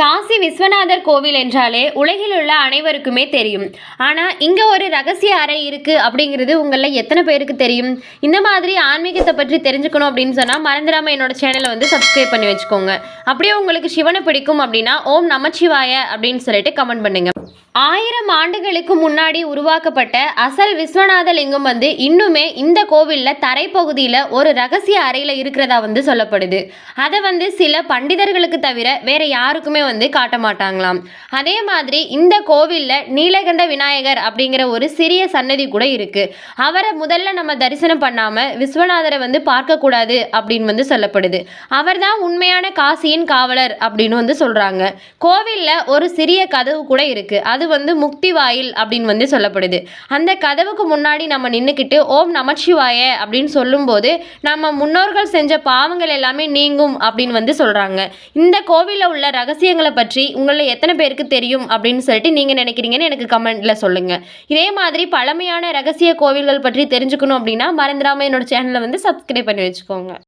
காசி விஸ்வநாதர் கோவில் என்றாலே உலகில் உள்ள அனைவருக்குமே தெரியும். ஆனால் இங்கே ஒரு ரகசிய அறை இருக்குது அப்படிங்கிறது உங்களில் எத்தனை பேருக்கு தெரியும்? இந்த மாதிரி ஆன்மீகத்தை பற்றி தெரிஞ்சுக்கணும் அப்படின்னு சொன்னால் மறந்துடாமல் என்னோட சேனலை வந்து சப்ஸ்கிரைப் பண்ணி வச்சுக்கோங்க. அப்படியே உங்களுக்கு சிவனை பிடிக்கும் அப்படின்னா ஓம் நமச்சிவாய அப்படின்னு சொல்லிட்டு கமெண்ட் பண்ணுங்க. ஆயிரம் ஆண்டுகளுக்கு முன்னாடி உருவாக்கப்பட்ட அசல் விஸ்வநாத லிங்கம் வந்து இன்னுமே இந்த கோவிலில் தரைப்பகுதியில் ஒரு ரகசிய அறையில் இருக்கிறதா வந்து சொல்லப்படுது. அதை வந்து சில பண்டிதர்களுக்கு தவிர வேற யாருக்குமே வந்து காட்ட மாட்டாங்களாம். அதே மாதிரி இந்த கோவிலில் நீலகண்ட விநாயகர் அப்படிங்கிற ஒரு சிறிய சன்னதி கூட இருக்கு. அவரை முதல்ல நம்ம தரிசனம் பண்ணாமல் விஸ்வநாதரை வந்து பார்க்கக்கூடாது அப்படின்னு வந்து சொல்லப்படுது. அவர்தான் உண்மையான காசியின் காவலர் அப்படின்னு வந்து சொல்கிறாங்க கோவிலில் ஒரு சிறிய கதவு கூட இருக்கு. அது வந்து முக்தி வாயில் அப்படின்னு வந்து சொல்லப்படுது. அந்த கதவுக்கு முன்னாடி நம்ம நின்றுக்கிட்டு ஓம் நமச்சிவாய அப்படின்னு சொல்லும்போது நம்ம முன்னோர்கள் செஞ்ச பாவங்கள் எல்லாமே நீங்கும் அப்படின்னு வந்து சொல்கிறாங்க இந்த கோவிலில் உள்ள ரகசியங்களை பற்றி உங்களில் எத்தனை பேருக்கு தெரியும் அப்படின்னு சொல்லிட்டு நீங்கள் நினைக்கிறீங்கன்னு எனக்கு கமெண்ட்டில் சொல்லுங்கள் இதே மாதிரி பழமையான ரகசிய கோவில்கள் பற்றி தெரிஞ்சுக்கணும் அப்படின்னா மறந்துடாமல் என்னோட சேனலை வந்து சப்ஸ்கிரைப் பண்ணி வச்சுக்கோங்க.